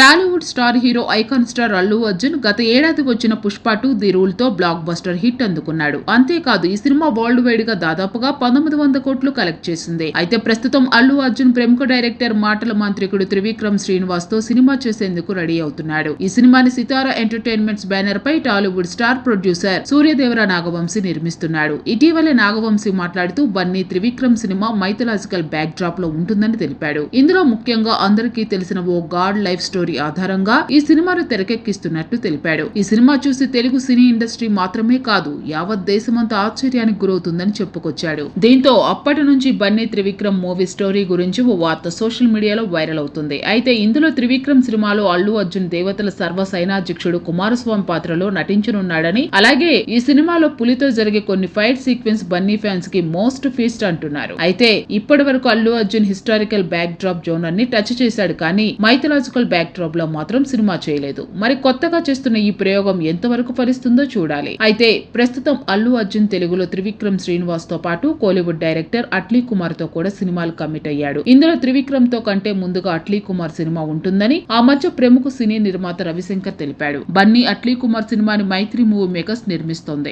Tollywood star hero icon star Allu Arjun గత ఏడాది వచ్చిన పుష్ప టూ ది రూల్తో బ్లాక్ బస్టర్ హిట్ అందుకున్నాడు. అంతేకాదు ఈ సినిమా వరల్డ్ వైడ్గా దాదాపుగా పంతొమ్మిది వంద కోట్లు కలెక్ట్ చేసింది. అయితే ప్రస్తుతం అల్లు అర్జున్ ప్రముఖ డైరెక్టర్ మాటల మాంత్రికుడు త్రివిక్రమ్ శ్రీనివాస్తో సినిమా చేసేందుకు రెడీ అవుతున్నాడు. ఈ సినిమాని సితారా ఎంటర్టైన్మెంట్స్ బ్యానర్ పై Tollywood star producer Suryadevara Nagavamsi నిర్మిస్తున్నాడు. ఇటీవలే నాగవంశీ మాట్లాడుతూ బన్నీ త్రివిక్రమ్ సినిమా మైథలాజికల్ బ్యాక్ డ్రాప్లో ఉంటుందని తెలిపాడు. ఇందులో ముఖ్యంగా అందరికీ తెలిసిన ఓ గాడ్ లైఫ్ స్టోరీ ఆధారంగా ఈ సినిమాను తెరకెక్కిస్తున్నట్టు తెలిపాడు. ఈ సినిమా చూసి తెలుగు సినీ ఇండస్ట్రీ మాత్రమే కాదు యావత్ దేశమంతా ఆశ్చర్యానికి గురవుతుందని చెప్పుకొచ్చాడు. దీంతో అప్పటి నుంచి బన్నీ త్రివిక్రమ్ మూవీ స్టోరీ గురించి ఓ వార్త సోషల్ మీడియాలో వైరల్ అవుతుంది. అయితే ఇందులో త్రివిక్రమ్ సినిమాలో అల్లు అర్జున్ దేవతల సర్వ సైనాధ్యక్షుడు కుమారస్వామి పాత్రలో నటించనున్నాడని అలాగే ఈ సినిమాలో పులితో జరిగే కొన్ని ఫైట్ సీక్వెన్స్ బన్నీ ఫ్యాన్స్కి మోస్ట్ ఫీస్ట్ అంటున్నారు. అయితే ఇప్పటి వరకు Allu Arjun historical backdrop జోనర్ని టచ్ చేశాడు కానీ మైథలాజికల్ బ్యాక్ బ్యాక్డ్రాప్లో లో మాత్రం సినిమా చేయలేదు. మరి కొత్తగా చేస్తున్న ఈ ప్రయోగం ఎంతవరకు ఫలిస్తుందో చూడాలి. అయితే ప్రస్తుతం అల్లు అర్జున్ తెలుగులో త్రివిక్రమ్ శ్రీనివాస్తో పాటు కోలీవుడ్ డైరెక్టర్ అట్లీ కుమార్తో కూడా సినిమాలు కమిట్ అయ్యాడు. ఇందులో త్రివిక్రమ్తో కంటే ముందుగా అట్లీ కుమార్ సినిమా ఉంటుందని ఆ మధ్య ప్రముఖ సినీ నిర్మాత రవిశంకర్ తెలిపాడు. బన్నీ అట్లీ కుమార్ సినిమాని మైత్రి మూవీ మేకర్స్ నిర్మిస్తోంది.